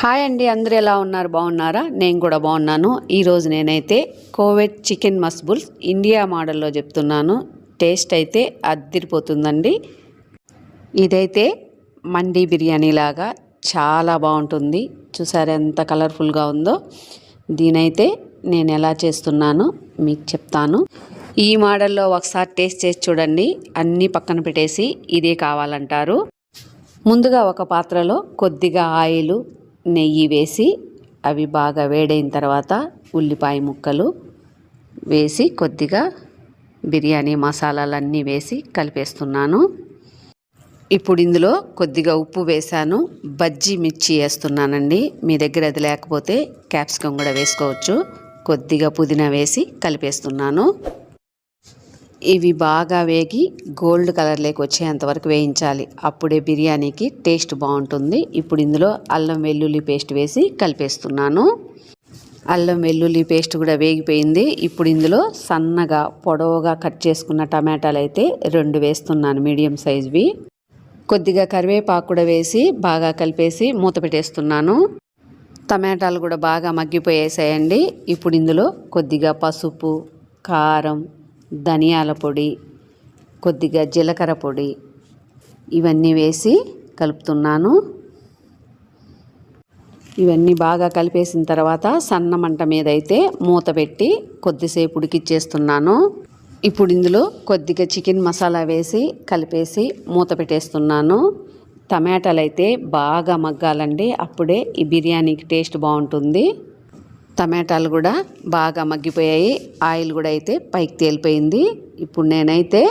Hi అండి అందరూ ఎలా ఉన్నారు? బాగున్నారా? నేను కూడా బాగున్నాను. ఈరోజు నేనైతే కోవిడ్ చికెన్ మస్బుల్స్ ఇండియా మోడల్లో చెప్తున్నాను. టేస్ట్ అయితే అద్దిరిపోతుందండి ఇదైతే మండీ బిర్యానీ లాగా చాలా బాగుంటుంది. చూసారా ఎంత కలర్ఫుల్గా ఉందో? దీనైతే నేను ఎలా చేస్తున్నానో మీకు చెప్తాను. ఈ మోడల్లో ఒకసారి టేస్ట్ చేసి చూడండి. అన్నీ పక్కన పెట్టేసి ఇదే కావాలంటారు. ముందుగా ఒక పాత్రలో కొద్దిగా ఆయిల్ నెయ్యి వేసి అవి బాగా వేడైన తర్వాత ఉల్లిపాయ ముక్కలు వేసి కొద్దిగా బిర్యానీ మసాలాలన్నీ వేసి కలిపేస్తున్నాను. ఇప్పుడు ఇందులో కొద్దిగా ఉప్పు వేశాను. బజ్జీ మిర్చి వేస్తున్నానండి. మీ దగ్గర అది లేకపోతే క్యాప్సికం కూడా వేసుకోవచ్చు. కొద్దిగా పుదీనా వేసి కలిపేస్తున్నాను. ఇవి బాగా వేగి గోల్డ్ కలర్లోకి వచ్చేంత వరకు వేయించాలి. అప్పుడే బిర్యానీకి టేస్ట్ బాగుంటుంది. ఇప్పుడు ఇందులో అల్లం వెల్లుల్లి పేస్ట్ వేసి కలిపేస్తున్నాను. అల్లం వెల్లుల్లి పేస్ట్ కూడా వేగిపోయింది. ఇప్పుడు ఇందులో సన్నగా పొడవుగా కట్ చేసుకున్న టమాటాలు అయితే రెండు వేస్తున్నాను మీడియం సైజ్వి. కొద్దిగా కరివేపాకు కూడా వేసి బాగా కలిపేసి మూత పెట్టేస్తున్నాను. టమాటాలు కూడా బాగా మగ్గిపోయేసాయండి. ఇప్పుడు ఇందులో కొద్దిగా పసుపు కారం ధనియాల పొడి కొద్దిగా జీలకర్ర పొడి ఇవన్నీ వేసి కలుపుతున్నాను. ఇవన్నీ బాగా కలిపేసిన తర్వాత సన్న మంట మీద అయితే మూత పెట్టి కొద్దిసేపు ఉడికిచ్చేస్తున్నాను. ఇప్పుడు ఇందులో కొద్దిగా చికెన్ మసాలా వేసి కలిపేసి మూత పెట్టేస్తున్నాను. టమాటాలు అయితే బాగా మగ్గాలండి. అప్పుడే ఈ బిర్యానీకి టేస్ట్ బాగుంటుంది. టమాటాలు కూడా బాగా మగ్గిపోయాయి. ఆయిల్ కూడా అయితే పైకి తేలిపోయింది. ఇప్పుడు నేనైతే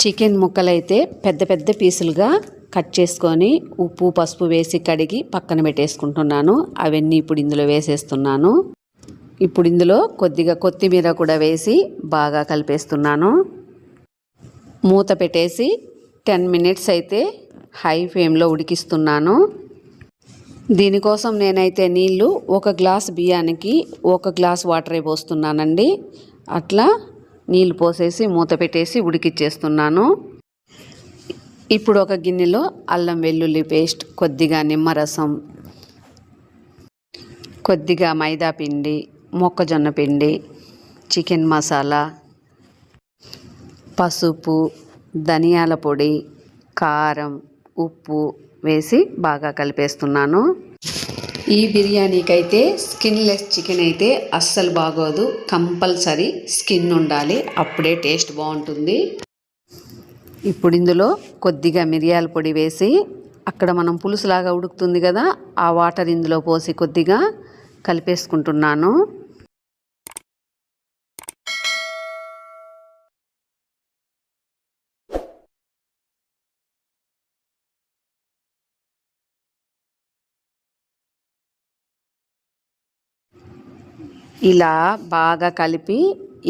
చికెన్ ముక్కలు అయితే పెద్ద పెద్ద పీసులుగా కట్ చేసుకొని ఉప్పు పసుపు వేసి కడిగి పక్కన పెట్టేసుకుంటున్నాను. అవన్నీ ఇప్పుడు ఇందులో వేసేస్తున్నాను. ఇప్పుడు ఇందులో కొద్దిగా కొత్తిమీర కూడా వేసి బాగా కలిపేస్తున్నాను. మూత పెట్టేసి టెన్ మినిట్స్ అయితే హై ఫ్లేమ్లో ఉడికిస్తున్నాను. దీనికోసం నేనైతే నీళ్ళు ఒక గ్లాస్ బియ్యానికి ఒక గ్లాస్ వాటరే పోస్తున్నానండి. అట్లా నీళ్ళు పోసేసి మూత పెట్టేసి ఉడికిచ్చేస్తున్నాను. ఇప్పుడు ఒక గిన్నెలో అల్లం వెల్లుల్లి పేస్ట్ కొద్దిగా నిమ్మరసం కొద్దిగా మైదా పిండి మొక్కజొన్న పిండి చికెన్ మసాలా పసుపు ధనియాల పొడి కారం ఉప్పు వేసి బాగా కలిపేస్తున్నాను. ఈ బిర్యానీకి అయితే స్కిన్లెస్ చికెన్ అయితే అస్సలు బాగోదు. కంపల్సరీ స్కిన్ ఉండాలి. అప్పుడే టేస్ట్ బాగుంటుంది. ఇప్పుడు ఇందులో కొద్దిగా మిరియాల పొడి వేసి అక్కడ మనం పులుసులాగా ఉడుకుతుంది కదా ఆ వాటర్ ఇందులో పోసి కొద్దిగా కలిపేసుకుంటున్నాను. ఇలా బాగా కలిపి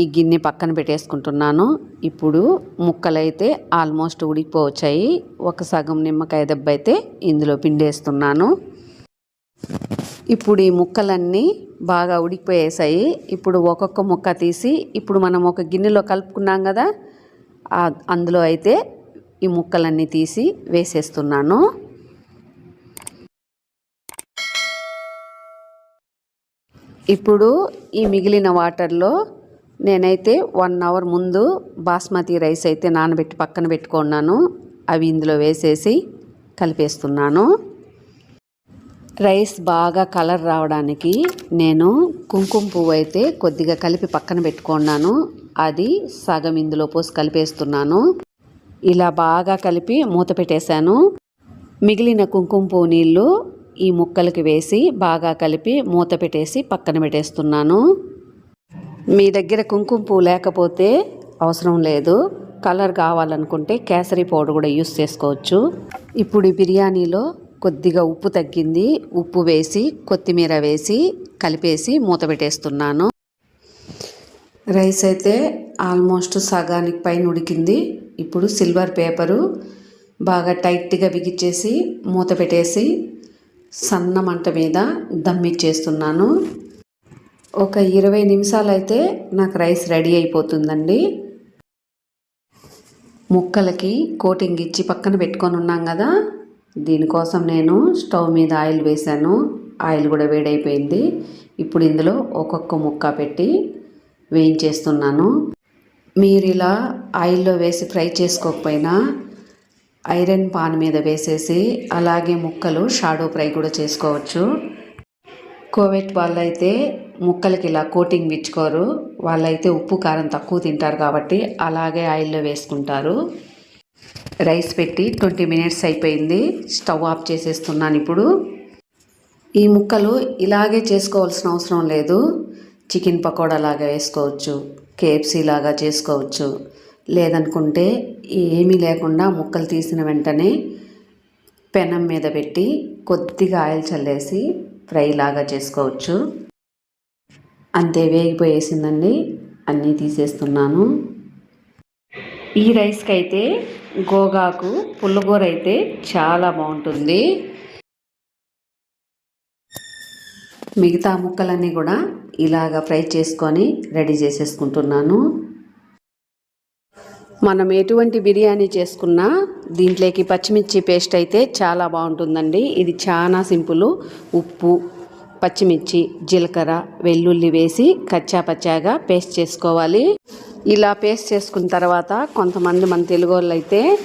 ఈ గిన్నె పక్కన పెట్టేసుకుంటున్నాను. ఇప్పుడు ముక్కలైతే ఆల్మోస్ట్ ఉడికిపోవచ్చాయి ఒక సగం నిమ్మకాయ దెబ్బ అయితే ఇందులో పిండేస్తున్నాను. ఇప్పుడు ఈ ముక్కలన్నీ బాగా ఉడికిపోయేసాయి. ఇప్పుడు ఒక్కొక్క ముక్క తీసి ఇప్పుడు మనం ఒక గిన్నెలో కలుపుకున్నాం కదా అందులో అయితే ఈ ముక్కలన్నీ తీసి వేసేస్తున్నాను. ఇప్పుడు ఈ మిగిలిన వాటర్లో నేనైతే వన్ అవర్ ముందు బాస్మతి రైస్ అయితే నానబెట్టి పక్కన పెట్టుకున్నాను. అవి ఇందులో వేసేసి కలిపేస్తున్నాను. రైస్ బాగా కలర్ రావడానికి నేను కుంకుమ పువ్వు అయితే కొద్దిగా కలిపి పక్కన పెట్టుకున్నాను. అది సగం ఇందులో పోసి కలిపేస్తున్నాను. ఇలా బాగా కలిపి మూత పెట్టేశాను. మిగిలిన కుంకుమ పువ్వు నీళ్ళు ఈ ముక్కలకి వేసి బాగా కలిపి మూత పెట్టేసి పక్కన పెట్టేస్తున్నాను. మీ దగ్గర కుంకుమ పువ్వు లేకపోతే అవసరం లేదు. కలర్ కావాలనుకుంటే కేసరి పౌడర్ కూడా యూస్ చేసుకోవచ్చు. ఇప్పుడు ఈ బిర్యానీలో కొద్దిగా ఉప్పు తగ్గింది. ఉప్పు వేసి కొత్తిమీర వేసి కలిపేసి మూత పెట్టేస్తున్నాను. రైస్ అయితే ఆల్మోస్ట్ సగానికి పైన ఉడికింది. ఇప్పుడు సిల్వర్ పేపరు బాగా టైట్గా బిగిచ్చేసి మూత పెట్టేసి సన్న మంట మీద దమ్మిచ్చేస్తున్నాను. ఒక ఇరవై నిమిషాలు అయితే నాకు రైస్ రెడీ అయిపోతుందండి. ముక్కలకి కోటింగ్ ఇచ్చి పక్కన పెట్టుకొని ఉన్నాం కదా. దీనికోసం నేను స్టవ్ మీద ఆయిల్ వేశాను. ఆయిల్ కూడా వేడైపోయింది. ఇప్పుడు ఇందులో ఒక్కొక్క ముక్క పెట్టి వేయించేస్తున్నాను. మీరు ఇలా ఆయిల్లో వేసి ఫ్రై చేసుకోకపోయినా ఐరన్ పాన్ మీద వేసేసి అలాగే ముక్కలు షాడో ఫ్రై కూడా చేసుకోవచ్చు. కోవెట్ వాళ్ళైతే ముక్కలకి ఇలా కోటింగ్ ఇచ్చుకోరు. వాళ్ళైతే ఉప్పు కారం తక్కువ తింటారు కాబట్టి అలాగే ఆయిల్లో వేసుకుంటారు. రైస్ పెట్టి ట్వంటీ మినిట్స్ అయిపోయింది. స్టవ్ ఆఫ్ చేసేస్తున్నాను ఇప్పుడు. ఈ ముక్కలు ఇలాగే చేసుకోవాల్సిన అవసరం లేదు. చికెన్ పకోడా లాగా వేసుకోవచ్చు. కేఎఫ్సీ లాగా చేసుకోవచ్చు. లేదనుకుంటే ఏమీ లేకుండా ముక్కలు తీసిన వెంటనే పెనం మీద పెట్టి కొద్దిగా ఆయిల్ చల్లేసి ఫ్రై లాగా చేసుకోవచ్చు. అంతే వేగిపోయేసిందండి. అన్నీ తీసేస్తున్నాను. ఈ రైస్కి అయితే గోగాకు పుల్లగూర అయితే చాలా బాగుంటుంది. మిగతా ముక్కలన్నీ కూడా ఇలాగ ఫ్రై చేసుకొని రెడీ చేసేసుకుంటున్నాను. మనం ఎటువంటి బిర్యానీ చేసుకున్నా దీంట్లోకి పచ్చిమిర్చి పేస్ట్ అయితే చాలా బాగుంటుందండి. ఇది చాలా సింపుల్. ఉప్పు పచ్చిమిర్చి జీలకర్ర వెల్లుల్లి వేసి కచ్చా పచ్చాగా పేస్ట్ చేసుకోవాలి. ఇలా పేస్ట్ చేసుకున్న తర్వాత కొంతమంది మన తెలుగు వాళ్ళు అయితే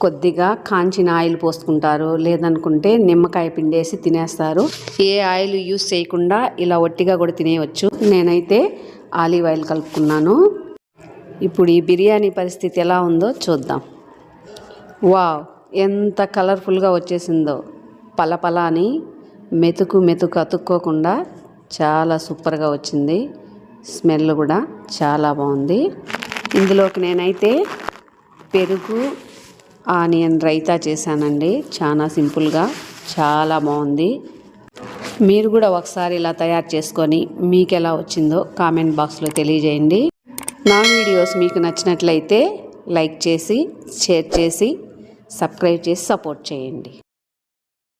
కొద్దిగా కాంచిన ఆయిల్ పోసుకుంటారు. లేదనుకుంటే నిమ్మకాయ పిండేసి తినేస్తారు. ఏ ఆయిల్ యూస్ చేయకుండా ఇలా ఒట్టిగా కూడా తినేయవచ్చు నేనైతే ఆలివ్ ఆయిల్ కలుపుకున్నాను. ఇప్పుడు ఈ బిర్యానీ పరిస్థితి ఎలా ఉందో చూద్దాం. వావ్ ఎంత కలర్ఫుల్గా వచ్చేసిందో. పలపల అని మెతుకు మెతుకు అతుక్కోకుండా చాలా సూపర్గా వచ్చింది. స్మెల్ కూడా చాలా బాగుంది. ఇందులోకి నేనైతే పెరుగు ఆనియన్ రైతా చేశానండి. చాలా సింపుల్గా చాలా బాగుంది. మీరు కూడా ఒకసారి ఇలా తయారు చేసుకొని మీకు ఎలా వచ్చిందో కామెంట్ బాక్స్లో తెలియజేయండి. నా వీడియోస్ మీకు నచ్చినట్లయితే లైక్ చేసి షేర్ చేసి సబ్స్క్రైబ్ చేసి సపోర్ట్ చేయండి.